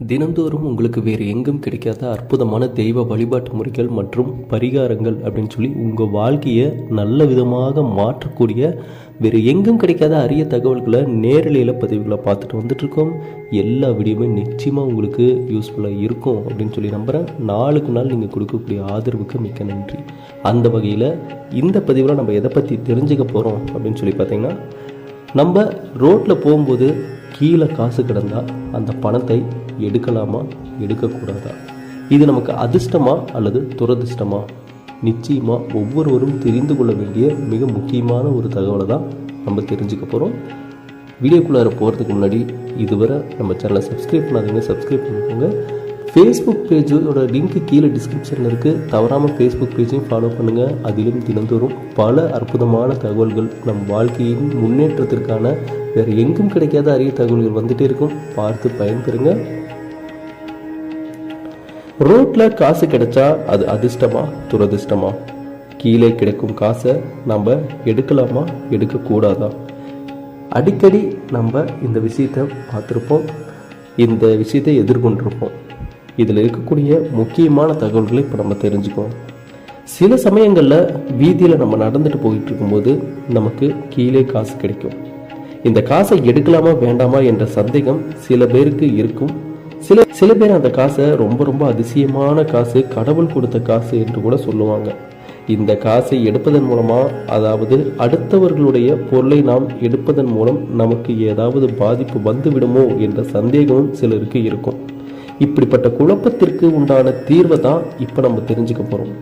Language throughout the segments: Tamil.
தினந்தோறும் உங்களுக்கு வேறு எங்கும் கிடைக்காத அற்புதமான தெய்வ வழிபாட்டு முறைகள் மற்றும் பரிகாரங்கள் அப்படின்னு சொல்லி உங்கள் வாழ்க்கையை நல்ல விதமாக மாற்றக்கூடிய வேறு எங்கும் கிடைக்காத அரிய தகவல்களை நேரலையில் பதிவுகளை பார்த்துட்டு வந்துட்ருக்கோம் எல்லா வீடியோமே நிச்சயமாக உங்களுக்கு யூஸ்ஃபுல்லாக இருக்கும் அப்படின்னு சொல்லி நம்புகிறேன் நாளுக்கு நாள் நீங்கள் கொடுக்கக்கூடிய ஆதரவுக்கு மிக்க நன்றி. அந்த வகையில் இந்த பதிவில் நம்ம எதை பற்றி தெரிஞ்சுக்க போகிறோம் அப்படின்னு சொல்லி பார்த்தீங்கன்னா நம்ம ரோட்டில் போகும்போது கீழே காசு கிடந்தால் அந்த பணத்தை எடுக்கலாமா எடுக்கக்கூடாதா? இது நமக்கு அதிர்ஷ்டமா அல்லது துரதிர்ஷ்டமா? நிச்சயமாக ஒவ்வொருவரும் தெரிந்து கொள்ள வேண்டிய மிக முக்கியமான ஒரு தகவலை தான் நம்ம தெரிஞ்சுக்க போகிறோம் வீடியோக்குள்ளார போகிறதுக்கு முன்னாடி இதுவரை நம்ம சேனலை சப்ஸ்கிரைப் பண்ணாதீங்க சப்ஸ்கிரைப் பண்ணிக்கோங்க. ஃபேஸ்புக் பேஜோட லிங்க்கு கீழே டிஸ்கிரிப்ஷனில் இருக்குது தவறாமல் ஃபேஸ்புக் பேஜையும் ஃபாலோ பண்ணுங்கள் அதிலும் தினந்தோறும் பல அற்புதமான தகவல்கள் நம் வாழ்க்கையின் முன்னேற்றத்திற்கான வேறு எங்கும் கிடைக்காத அரிய தகவல்கள் வந்துகிட்டே இருக்கும். பார்த்து பயன்பெறுங்க. ரோட்டில் காசு கிடைச்சா அது அதிர்ஷ்டமா துரதிர்ஷ்டமா? கீழே கிடைக்கும் காசை நம்ம எடுக்கலாமா? எடுக்கக்கூடாதா? அடிக்கடி நம்ம இந்த விஷயத்தை பார்த்துருப்போம். இந்த விஷயத்தை எதிர்கொண்டிருப்போம். இதில் இருக்கக்கூடிய முக்கியமான தகவல்களை இப்போ நம்ம தெரிஞ்சுக்குவோம். சில சமயங்களில் வீதியில் நம்ம நடந்துட்டு போயிட்டு இருக்கும்போது நமக்கு கீழே காசு கிடைக்கும். இந்த காசை எடுக்கலாமா வேண்டாமா என்ற சந்தேகம் சில பேருக்கு இருக்கும். சில சில பேர் அந்த காசை ரொம்ப ரொம்ப அதிசயமான காசு கடவுள் கொடுத்த காசு என்று கூட சொல்லுவாங்க. இந்த காசை எடுப்பதன் மூலமா அதாவது அடுத்தவர்களுடைய பொருளை நாம் எடுப்பதன் மூலம் நமக்கு ஏதாவது பாதிப்பு வந்துவிடுமோ என்ற சந்தேகமும் சிலருக்கு இருக்கும். இப்படிப்பட்ட குழப்பத்திற்கு உண்டான தீர்வை தான் இப்போ நம்ம தெரிஞ்சுக்க போறோம்.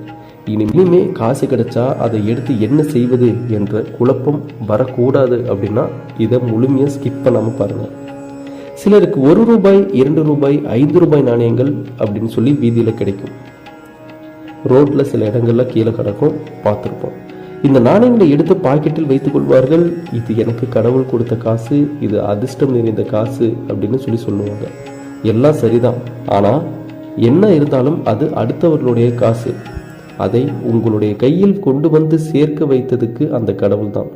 இனிமே காசு கிடைச்சா அதை எடுத்து என்ன செய்வது என்ற குழப்பம் வரக்கூடாது அப்படின்னா இதை முழுமையாக ஸ்கிப் பண்ணாமல் பாருங்க. சிலருக்கு ஒரு ரூபாய் இரண்டு ரூபாய் ஐந்து ரூபாய் நாணயங்கள் அப்படின்னு சொல்லி வீதியில் கிடைக்கும். ரோட்ல சில இடங்கள்ல கீழே கிடக்கும் பார்த்துருப்போம். இந்த நாணயங்களை எடுத்து பாக்கெட்டில் வைத்துக் கொள்வார்கள். இது எனக்கு கடவுள் கொடுத்த காசு இது அதிர்ஷ்டம் நிறைந்த காசு அப்படின்னு சொல்லி சொல்லுவாங்க. எல்லாம் சரிதான். ஆனா என்ன இருந்தாலும் அது அடுத்தவர்களுடைய காசு. அதை உங்களுடைய கையில் கொண்டு வந்து சேர்க்க வைத்ததுக்கு அந்த கடவுள் தான்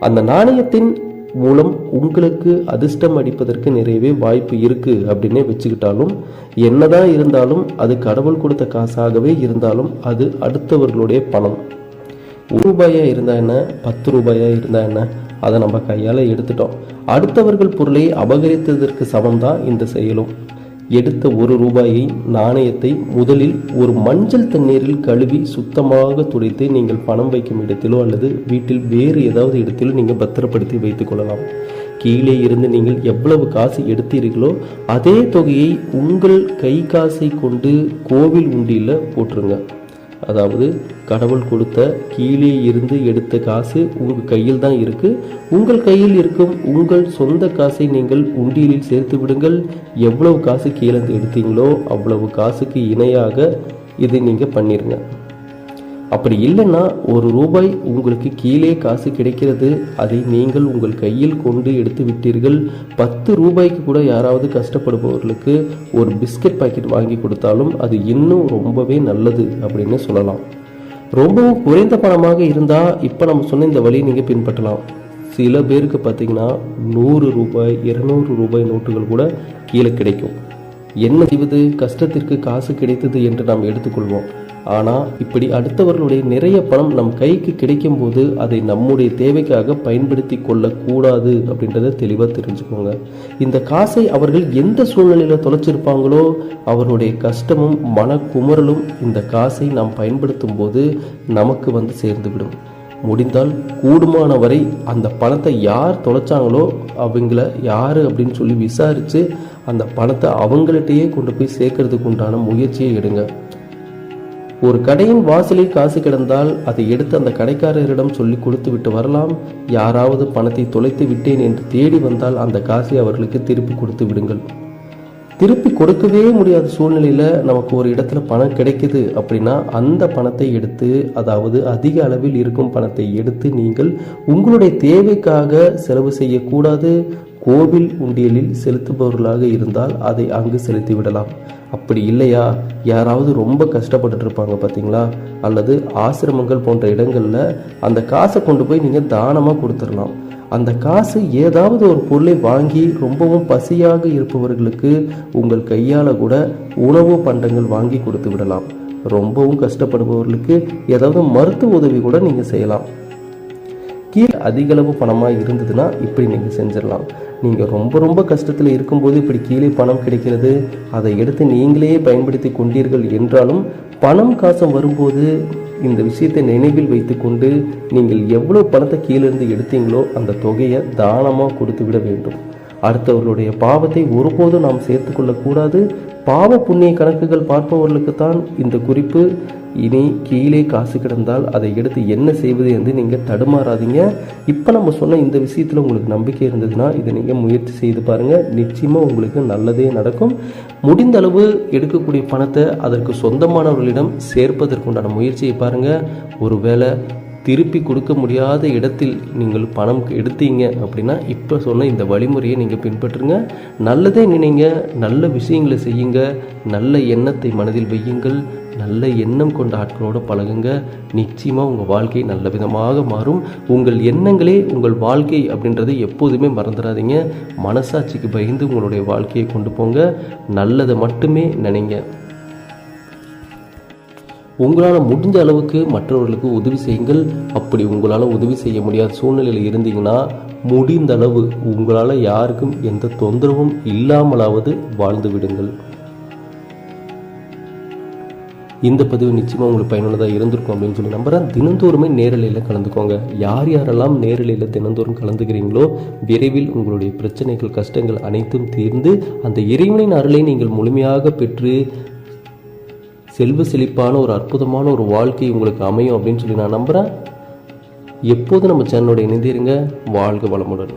அந்த நாணயத்தின் மூலம் உங்களுக்கு அதிர்ஷ்டம் அடிப்பதற்கு நிறையவே வாய்ப்பு இருக்கு அப்படின்னே வச்சுக்கிட்டாலும் என்னதான் இருந்தாலும் அது கடவுள் கொடுத்த காசாகவே இருந்தாலும் அது அடுத்தவர்களுடைய பணம். ஒரு ரூபாயா இருந்தா என்ன? பத்து ரூபாயா இருந்தால் என்ன? அதை நம்ம கையால் எடுத்துட்டோம். அடுத்தவர்கள் பொருளை அபகரித்ததற்கு சமம் தான் இந்த செயலும். எடுத்த ஒரு ரூபாயை நாணயத்தை முதலில் ஒரு மஞ்சள் தண்ணீரில் கழுவி சுத்தமாக துடைத்து நீங்கள் பணம் வைக்கும் இடத்திலோ அல்லது வீட்டில் வேறு ஏதாவது இடத்திலோ நீங்கள் பத்திரப்படுத்தி வைத்துக் கொள்ளலாம். கீழே இருந்து நீங்கள் எவ்வளவு காசு எடுத்தீர்களோ அதே தொகையை உங்கள் கை காசை கொண்டு கோவில் உண்டியில் போட்டுருங்க. அதாவது கடவுள் கொடுத்த கீழே இருந்து எடுத்த காசு உங்கள் கையில் தான் இருக்கு. உங்கள் கையில் இருக்கும் உங்கள் சொந்த காசை நீங்கள் உண்டியலில் சேர்த்து விடுங்கள். எவ்வளவு காசு கீழே இருந்து எடுத்தீங்களோ அவ்வளவு காசுக்கு இணையாக இதை நீங்கள் பண்ணிருங்க. அப்படி இல்லைன்னா ஒரு ரூபாய் உங்களுக்கு கீழே காசு கிடைக்கிறது அதை நீங்கள் உங்கள் கையில் கொண்டு எடுத்து விட்டீர்கள். பத்து ரூபாய்க்கு கூட யாராவது கஷ்டப்படுபவர்களுக்கு ஒரு பிஸ்கட் பாக்கெட் வாங்கி கொடுத்தாலும் அது இன்னும் ரொம்பவே நல்லது அப்படின்னு சொல்லலாம். ரொம்பவும் குறைந்த பணமாக இருந்தால் இப்போ நம்ம சொன்ன இந்த வழியை நீங்கள் பின்பற்றலாம். சில பேருக்கு பார்த்தீங்கன்னா நூறு ரூபாய் இருநூறு ரூபாய் நோட்டுகள் கூட கீழே கிடைக்கும். என்ன செய்வது? கஷ்டத்திற்கு காசு கிடைத்தது என்று நாம் எடுத்துக்கொள்வோம். ஆனால் இப்படி அடுத்தவர்களுடைய நிறைய பணம் நம் கைக்கு கிடைக்கும் போது அதை நம்முடைய தேவைக்காக பயன்படுத்தி கொள்ளக்கூடாது அப்படின்றத தெளிவாக தெரிஞ்சுக்கோங்க. இந்த காசை அவர்கள் எந்த சூழ்நிலையில் தொலைச்சிருப்பாங்களோ அவர்களுடைய கஷ்டமும் மனக்குமுறலும் இந்த காசை நாம் பயன்படுத்தும் போது நமக்கு வந்து சேர்ந்துவிடும். முடிந்தால் கூடுமான வரை அந்த பணத்தை யார் தொலைச்சாங்களோ அவங்கள யார் அப்படின்னு சொல்லி விசாரித்து அந்த பணத்தை அவங்கள்ட்டையே கொண்டு போய் சேர்க்கறதுக்கு உண்டான முயற்சியை எடுங்க. ஒரு கடையின் வாசலில் காசு கிடந்தால் அதை எடுத்து அந்த கடைக்காரரிடம் சொல்லி கொடுத்து விட்டு வரலாம். யாராவது பணத்தை தொலைத்து விட்டேன் என்று தேடி வந்தால் அந்த காசை அவர்களுக்கு திருப்பி கொடுத்து விடுங்கள். திருப்பி கொடுக்கவே முடியாத சூழ்நிலையில நமக்கு ஒரு இடத்துல பணம் கிடைக்குது அப்படின்னா அந்த பணத்தை எடுத்து அதாவது அதிக அளவில் இருக்கும் பணத்தை எடுத்து நீங்கள் உங்களுடைய தேவைக்காக செலவு செய்யக்கூடாது. கோவில் உண்டியலில் செலுத்துபவர்களாக இருந்தால் அதை அங்கு செலுத்தி விடலாம் அப்படி இல்லையா? யாராவது ரொம்ப கஷ்டப்பட்டுட்டு இருப்பாங்க பார்த்தீங்களா? அல்லது ஆசிரமங்கள் போன்ற இடங்களில் அந்த காசை கொண்டு போய் நீங்கள் தானமாக கொடுத்துடலாம். அந்த காசு ஏதாவது ஒரு பொருளை வாங்கி ரொம்பவும் பசியாக இருப்பவர்களுக்கு உங்கள் கையால் கூட உணவு பண்டங்கள் வாங்கி கொடுத்து விடலாம். ரொம்பவும் கஷ்டப்படுபவர்களுக்கு ஏதாவது மருத்துவ உதவி கூட நீங்கள் செய்யலாம். அதிகளவு பணமாக இருந்ததுன்னா இப்படி நீங்கள் செஞ்சிடலாம். நீங்கள் ரொம்ப ரொம்ப கஷ்டத்தில் இருக்கும்போது இப்படி கீழே பணம் கிடைக்கிறது அதை எடுத்து நீங்களே பயன்படுத்தி கொண்டீர்கள் என்றாலும் பணம் காசம் வரும்போது இந்த விஷயத்தை நினைவில் வைத்துக்கொண்டு நீங்கள் எவ்வளோ பணத்தை கீழேருந்து எடுத்தீங்களோ அந்த தொகையை தானமாக கொடுத்து விட வேண்டும். அடுத்தவர்களுடைய பாவத்தை ஒருபோதும் நாம் சேர்த்து கொள்ளக்கூடாது. பாவ புண்ணிய கணக்குகள் பார்ப்பவர்களுக்குத்தான் இந்த குறிப்பு. இனி கீழே காசு கிடந்தால் அதை எடுத்து என்ன செய்வது என்று நீங்கள் தடுமாறாதீங்க. இப்போ நம்ம சொன்ன இந்த விஷயத்தில் உங்களுக்கு நம்பிக்கை இருந்ததுன்னா இதை நீங்கள் முயற்சி செய்து பாருங்கள் நிச்சயமாக உங்களுக்கு நல்லதே நடக்கும். முடிந்த அளவு எடுக்கக்கூடிய பணத்தை அதற்கு சொந்தமானவர்களிடம் சேர்ப்பதற்குண்டான முயற்சியை பாருங்கள் ஒருவேளை திருப்பி கொடுக்க முடியாத இடத்தில் நீங்கள் பணம் எடுத்தீங்க அப்படின்னா இப்போ சொன்ன இந்த வழிமுறையை நீங்கள் பின்பற்றுங்க. நல்லதே நினைங்க நல்ல விஷயங்களை செய்யுங்க நல்ல எண்ணத்தை மனதில் வையுங்கள் நல்ல எண்ணம் கொண்ட ஆட்களோடு பழகுங்க. நிச்சயமாக உங்கள் வாழ்க்கை நல்ல விதமாக மாறும். உங்கள் எண்ணங்களே உங்கள் வாழ்க்கை அப்படின்றதை எப்போதுமே மறந்துடாதீங்க. மனசாட்சிக்கு பயந்து உங்களுடைய வாழ்க்கையை கொண்டு போங்க. நல்லதை மட்டுமே நினைங்க. உங்களால் முடிஞ்ச அளவுக்கு மற்றவர்களுக்கு உதவி செய்யுங்கள். அப்படி உங்களால் உதவி செய்ய முடியாத சூழ்நிலையில் இருந்தீங்கன்னா முடிந்த அளவு உங்களால் யாருக்கும் எந்த தொந்தரவும் இல்லாமலாவது வாழ்ந்து விடுங்கள். இந்த பதிவு நிச்சயமாக உங்களுக்கு பயனுள்ளதாக இருந்திருக்கும் அப்படின்னு சொல்லி நம்புறேன். தினந்தோறுமே நேரலையில் கலந்துக்கோங்க. யார் யாரெல்லாம் நேரலையில் தினந்தோறும் கலந்துக்கிறீங்களோ விரைவில் உங்களுடைய பிரச்சனைகள் கஷ்டங்கள் அனைத்தும் தீர்ந்து அந்த இறைவனின் அருளை நீங்கள் முழுமையாக பெற்று செல்வ செழிப்பான ஒரு அற்புதமான ஒரு வாழ்க்கை உங்களுக்கு அமையும் அப்படின்னு சொல்லி நான் நம்புகிறேன் எப்போதும் நம்ம சேனலோட இணைந்திருங்க. வாழ்க வளமுடன்.